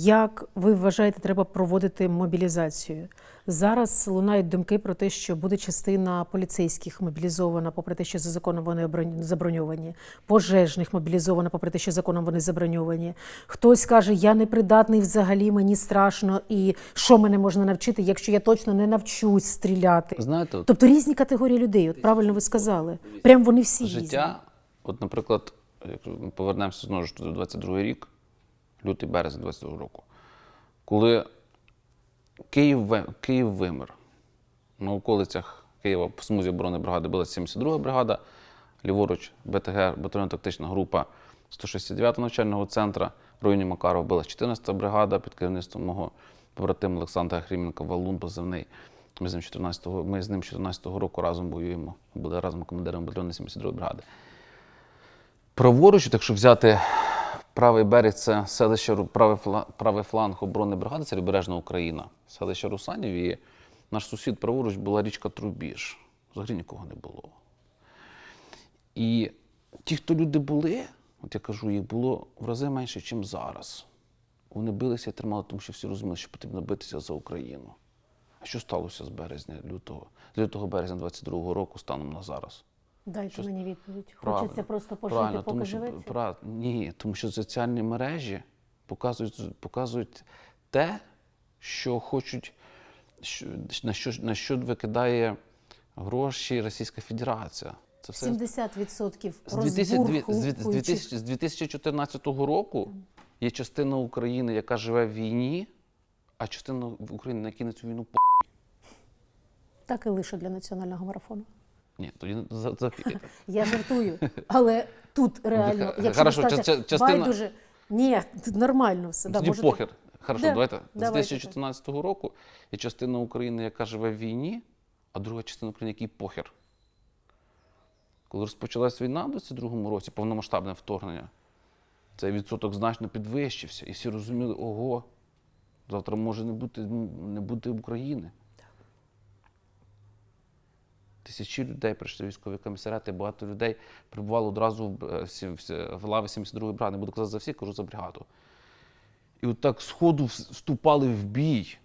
Як ви вважаєте, треба проводити мобілізацію? Зараз лунають думки про те, що буде частина поліцейських мобілізована, попри те, що за законом вони заброньовані, пожежних мобілізована, попри те, що законом вони заброньовані. Хтось каже, я непридатний взагалі, мені страшно, і що мене можна навчити, якщо я точно не навчусь стріляти. Знаєте, от Тобто різні категорії людей, от правильно ви сказали. Прям вони всі різні. життя, от, наприклад, якщо повернемося знову ж до 22 рік, лютий березень 22 року, коли Київ, Київ вимер. На околицях Києва по смузі оборони бригади була 72 бригада, ліворуч БТГ, батальйонно-тактична група 169 навчального центру, в районі Макарова була 14-та бригада під керівництвом мого побратима Олександра Хріменка, Валун позивний. Ми з ним 14-го, ми з ним 14-го року разом воюємо. Були разом командиром батальйону 72 бригади. Праворуч, якщо взяти правий берег, це селище правий, правий фланг оборони бригади, це Лібережна Україна, селище Русанів. І наш сусід праворуч була річка Трубіж. Взагалі нікого не було. І ті, хто люди були, от я кажу, їх було в рази менше, ніж зараз. Вони билися і тримали, тому що всі розуміли, що потрібно битися за Україну. А що сталося з березня лютого, з лютого березня 22-го року станом на зараз? Дайте Щось- мені відповідь. Правильно, Хочеться просто пожити, правильно, поки тому що, живеться. пра- Ні, тому що соціальні мережі показують, показують те, що хочуть, що, на, що, на що викидає гроші Російська Федерація. Це все 70% з, 2000 з, 2000 з, 2000 з 2014 року є частина України, яка живе в війні, а частина України, на цю війну по. Так і лише для національного марафону. Ні, тоді за, за... Я жартую, але тут реально, Х- якщо хорошо, ча- частина- байдуже, ні, тут нормально все. Да, Тоді похер. Хорошо, Да, давайте. З 2014 року є частина України, яка живе в війні, а друга частина України, якій похер. Коли розпочалась війна в 22-му році, повномасштабне вторгнення, цей відсоток значно підвищився. І всі розуміли, ого, завтра може не бути, не бути України. Тисячі людей прийшли військові комісаріати, багато людей прибувало одразу в, е, всі- всі- в лави 72-ї бригади. Не буду казати за всіх, кажу за бригаду. І от так сходу вступали в бій.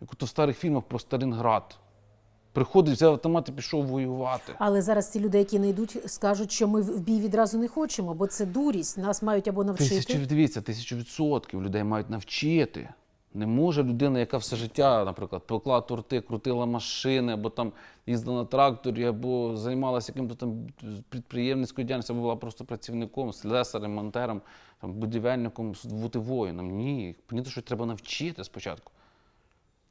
Як от у старих фільмах про Сталінград. Приходить, взяв автомат і пішов воювати. Але зараз ті люди, які не йдуть, скажуть, що ми в бій відразу не хочемо, бо це дурість. Нас мають або навчити. Тисячі, дивіться, тисячу відсотків людей мають навчити. Не може людина, яка все життя, наприклад, пекла торти, крутила машини, або там їздила на тракторі, або займалася яким-то там підприємницькою діяльністю, або була просто працівником, слесарем, монтером, там, будівельником, бути воїном. Ні, понятно, що треба навчити спочатку.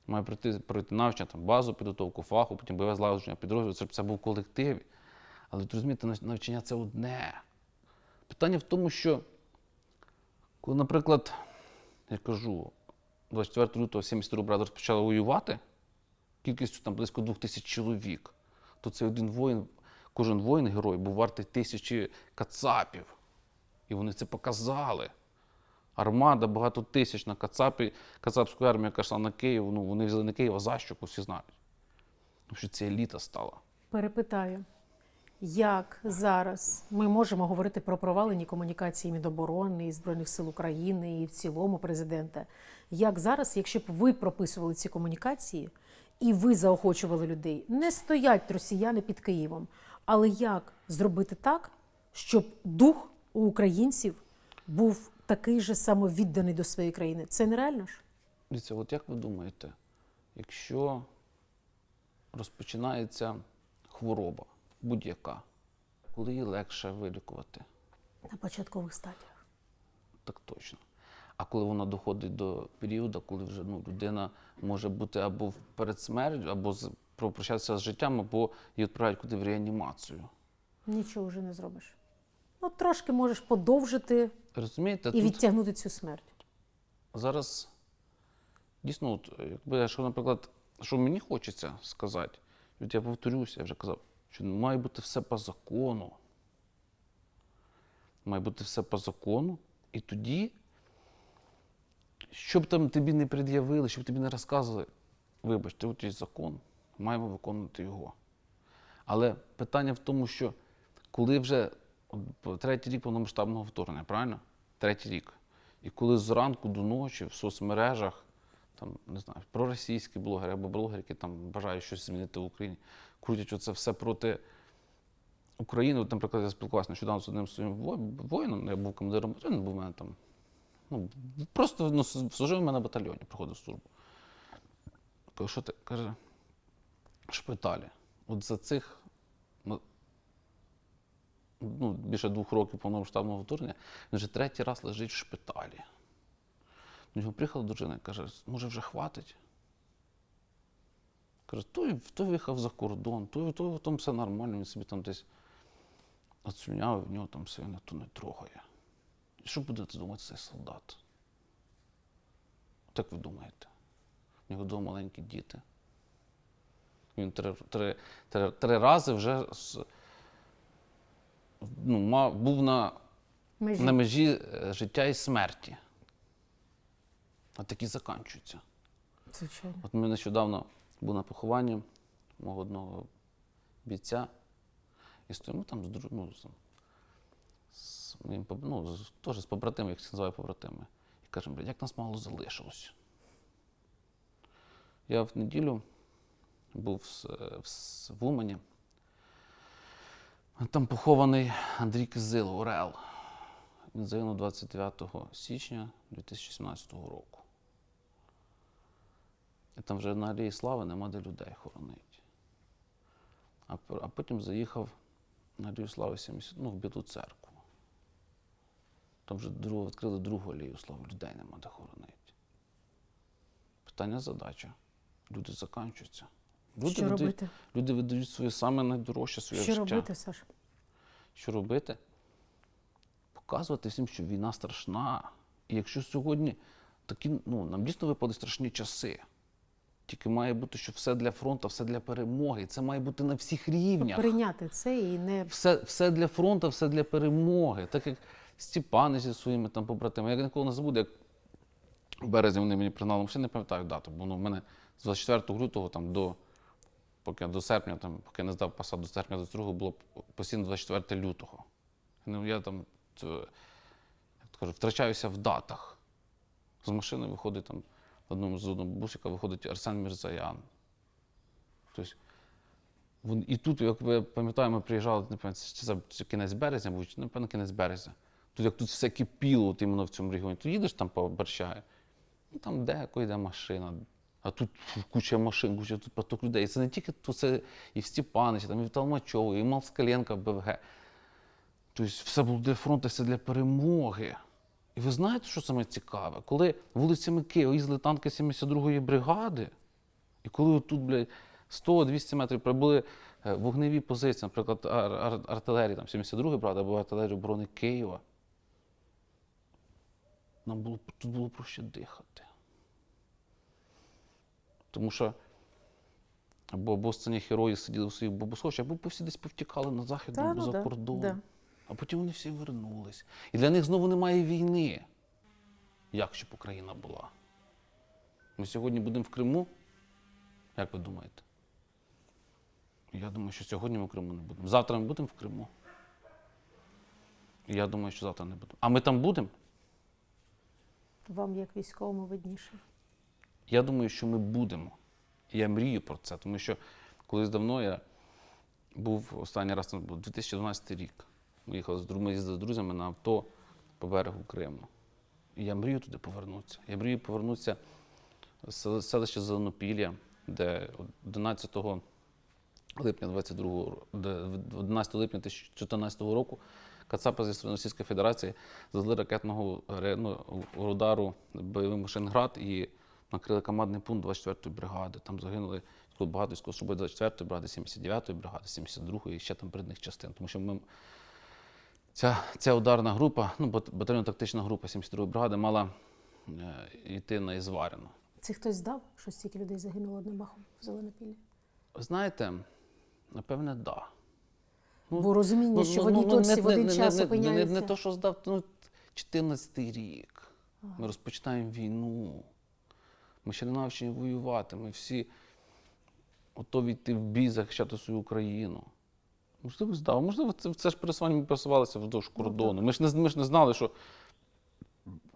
Має пройти, пройти навчання, там, базу, підготовку, фаху, потім бойове злагодження підрозділу, щоб це був в колективі. Але от розумієте, навчання це одне. Питання в тому, що коли, наприклад, я кажу, 24 лютого 72 брат розпочали воювати, кількістю там близько двох тисяч чоловік, то цей один воїн, кожен воїн герой був вартий тисячі кацапів. І вони це показали. Армада багато тисяч на Кацапі, Кацапську армію, яка йшла на Київ, ну вони взяли на Київ, а за що, всі знають. Тому що це еліта стала. Перепитаю, як зараз ми можемо говорити про провалені комунікації Міноборони і Збройних сил України і в цілому президента? Як зараз, якщо б ви прописували ці комунікації і ви заохочували людей, не стоять росіяни під Києвом, але як зробити так, щоб дух у українців був такий же самовідданий до своєї країни? Це нереально ж? Дивіться, от як ви думаєте, якщо розпочинається хвороба будь-яка, коли її легше вилікувати? На початкових стадіях. Так точно. А коли вона доходить до періоду, коли вже ну, людина може бути або перед смертю, або попрощатися з життям, або її відправляють куди в реанімацію. Нічого вже не зробиш. Ну, трошки можеш подовжити Розумієте, і тут відтягнути цю смерть. зараз дійсно, от, якби що, наприклад, що мені хочеться сказати, от я повторюся, я вже казав, що має бути все по закону. Має бути все по закону, і тоді, щоб там тобі не пред'явили, щоб тобі не розказували, вибачте, от є закон, маємо виконувати його. Але питання в тому, що коли вже третій рік повномасштабного вторгнення, правильно? Третій рік. І коли зранку до ночі в соцмережах, там, не знаю, проросійські блогери або блогери, які там бажають щось змінити в Україні, крутять оце все проти України. От, наприклад, я спілкувався нещодавно з одним своїм воїном, я був командиром батальйону, був у мене там. Ну, просто ну, служив у мене на батальйоні, проходив службу. Кажу, що ти? Каже, в шпиталі. От за цих ну, ну, більше двох років повномасштабного вторгнення, він вже третій раз лежить в шпиталі. До нього приїхала дружина і каже, може вже хватить? Каже, той, той виїхав за кордон, той, той там все нормально, він собі там десь оцюняв, в нього там все ніхто не трогає. І що буде думати цей солдат? От як ви думаєте? У нього вдома маленькі діти. Він три, три, три, три рази вже з, ну, мав, був на, Межі. на межі е, життя і смерті. А такі заканчуються. Звичайно. От ми нещодавно був на похованні мого одного бійця, і стоїмо там з ну, з, з моїм ну, з, теж з побратимами, як називаю побратими. І кажемо, блядь, як нас мало залишилось. Я в неділю був С- в, в Умані. Там похований Андрій Кизило, Орел. Він загинув 29 січня 2017 року. І там вже на Алії Слави нема де людей хоронить. А, а потім заїхав на Алію Слави 70, ну, в Білу церкву. Там вже другу, відкрили другу Алію Слави, людей нема де хоронити. Питання задача. Люди заканчуються. Люди Що видають- робити? Люди видають своє саме найдорожче своє Що життя. робити, Саш? Що робити? Показувати всім, що війна страшна. І якщо сьогодні такі, ну, нам дійсно випали страшні часи. Тільки має бути, що все для фронту, все для перемоги. Це має бути на всіх рівнях. Прийняти це і не Все, все для фронту, все для перемоги. Так як Степани зі своїми там побратимами. Я ніколи не забуду, як в березні вони мені пригнали, ще не пам'ятаю дату, бо ну, в мене з 24 лютого там, до, поки, до серпня, там, поки не здав посаду до серпня до 2 було постійно 24 лютого. Ну, я там це, як кажу, втрачаюся в датах. З машини виходить там в одному з одного бусика виходить Арсен Мірзаян. Тобто, І тут, як ви пам'ятаю, ми приїжджали, пам'ятаю, чи це кінець березня, був, чи, напевно, кінець березня. Тут як тут все кипіло от іменно в цьому регіоні. Ти їдеш там по Борщаї, ну там деяко йде машина, а тут куча машин, куча тут поток людей. І це не тільки тут, це і в Степаничі, там і в Толмачово, і в в БВГ. Тобто все було для фронту, все для перемоги. І ви знаєте, що саме цікаве? Коли вулицями Києва їздили танки 72-ї бригади, і коли тут, блядь, 100-200 метрів прибули е, вогневі позиції, наприклад, ар- ар- артилерії, там 72-ї бригади або артилерії оборони Києва, нам було, тут було проще дихати. Тому що або, або сцені герої сиділи у своїх бабусовищах, або всі десь повтікали на захід або ну за кордон. да. А потім вони всі вернулись. І для них знову немає війни. Як щоб Україна була? Ми сьогодні будемо в Криму? Як ви думаєте? Я думаю, що сьогодні ми в Криму не будемо. Завтра ми будемо в Криму. Я думаю, що завтра не будемо. А ми там будемо? вам, як військовому, видніше. Я думаю, що ми будемо. Я мрію про це, тому що колись давно я був останній раз, був 2012 рік. Ми їхали з ми з друзями на авто по берегу Криму. І я мрію туди повернутися. Я мрію повернутися в сел- селище Зеленопілля, де 11 липня 22 ро- 11 липня 2014 року Кацапи зі сторони Російської Федерації завели ракетного ну, удару бойовий машин град і накрили командний пункт 24-ї бригади. Там загинули багато військовослужбовців 24-ї бригади, 79-ї бригади, 72-ї і ще там передних частин. Тому що ми Ця, ця ударна група, ну, бат- батальйонно-тактична група 72-ї бригади мала е, йти на Ізваріно. Це хтось здав, що стільки людей загинуло одним махом в Зеленопіллі? Знаєте, напевне, так. Да. Бо розуміння, що в одній точці в один час не, не, не, не то, що здав, ну, 14-й рік. Ми розпочинаємо війну. Ми ще не навчені воювати. Ми всі готові йти в бій, захищати свою Україну. Можливо, здав. Можливо, це, це ж пересування ми пересувалися вздовж кордону. Ми ж не, ми ж не знали, що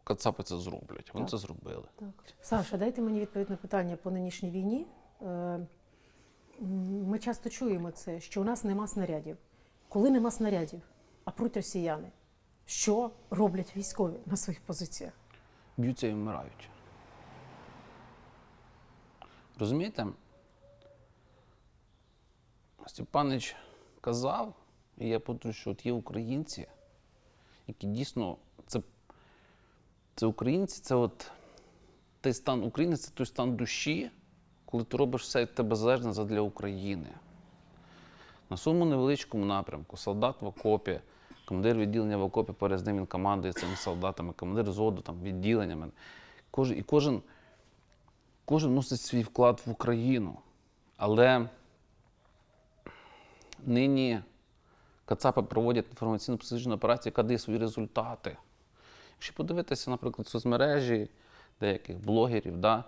кацапи це зроблять. Вони Так. це зробили. Так. Саша, дайте мені відповідь на питання по нинішній війні. Е, м, Ми часто чуємо це, що у нас нема снарядів. Коли нема снарядів, а пруть росіяни, що роблять військові на своїх позиціях? Б'ються і вмирають. Розумієте? Степанич казав, і я повторюю, що от є українці, які дійсно це, це українці, це от той стан України, це той стан душі, коли ти робиш все від тебе залежне задля України. На своєму невеличкому напрямку солдат в окопі, командир відділення в окопі, поряд з ним він командує цими солдатами, командир зоду, там, відділеннями. І кожен, кожен носить свій вклад в Україну. Але нині Кацапи проводять інформаційно психологічну операцію, яка дає свої результати. Якщо подивитися, наприклад, соцмережі деяких блогерів, да,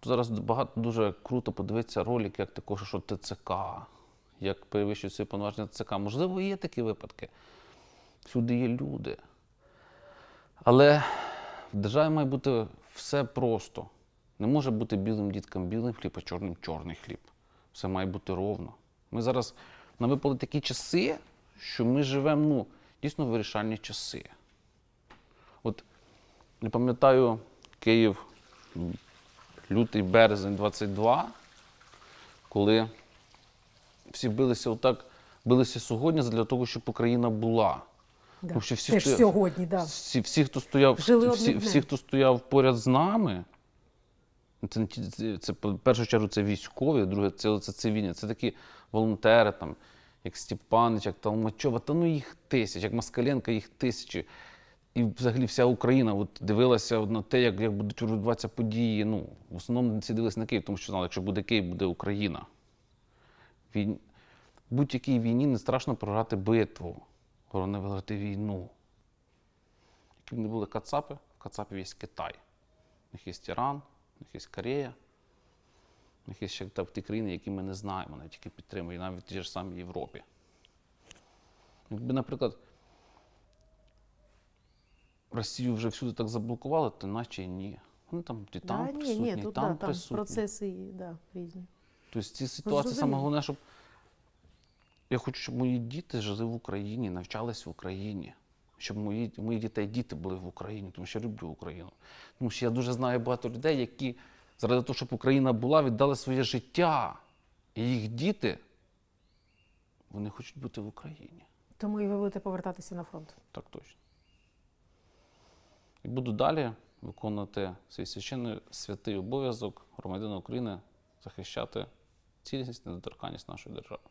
то зараз багато дуже круто подивитися ролик, як також, що ТЦК, як перевищують свої повноваження ТЦК. Можливо, є такі випадки. Всюди є люди. Але в державі має бути все просто. Не може бути білим діткам білим хліб, а чорним чорний хліб. Все має бути ровно. Ми зараз нам випали такі часи, що ми живемо ну, дійсно вирішальні часи. От я пам'ятаю Київ, лютий березень 22, коли всі билися отак, билися сьогодні для того, щоб Україна була. Да. Тому що всі Теж стоя- сьогодні, да. всі, всі, хто стояв, Жили всі, всі, хто стояв поряд з нами, це, ті- це, це в першу чергу це військові, друге це, це цивільні, це такі волонтери, там, як Степанич, як Толмачова, та ну їх тисяч, як Москаленка, їх тисячі. І взагалі вся Україна от, дивилася на те, як, як будуть відбуватися події. Ну, в основному всі дивилися на Київ, тому що знали, якщо буде Київ, буде Україна. Війн... Будь-якій війні не страшно програти битву, головне виграти війну. Які не були Кацапи, в Кацапів є Китай. В них є Іран, в них є Корея, в них є ще ті країни, які ми не знаємо, навіть які підтримують, навіть в тій ж самій Європі. Якби, наприклад, Росію вже всюди так заблокували, то наче ні. Вони там і там да, присутні, ні, і тут там да, там присутні. процеси да, різні. Тобто ці ситуації саме головне, щоб я хочу, щоб мої діти жили в Україні, навчались в Україні. Щоб мої, мої дітей діти були в Україні, тому що я люблю Україну. Тому що я дуже знаю багато людей, які заради того, щоб Україна була, віддали своє життя. І їх діти, вони хочуть бути в Україні. Тому і ви будете повертатися на фронт. Так точно. І буду далі виконувати свій священний святий обов'язок громадянина України захищати цілісність, недоторканність нашої держави.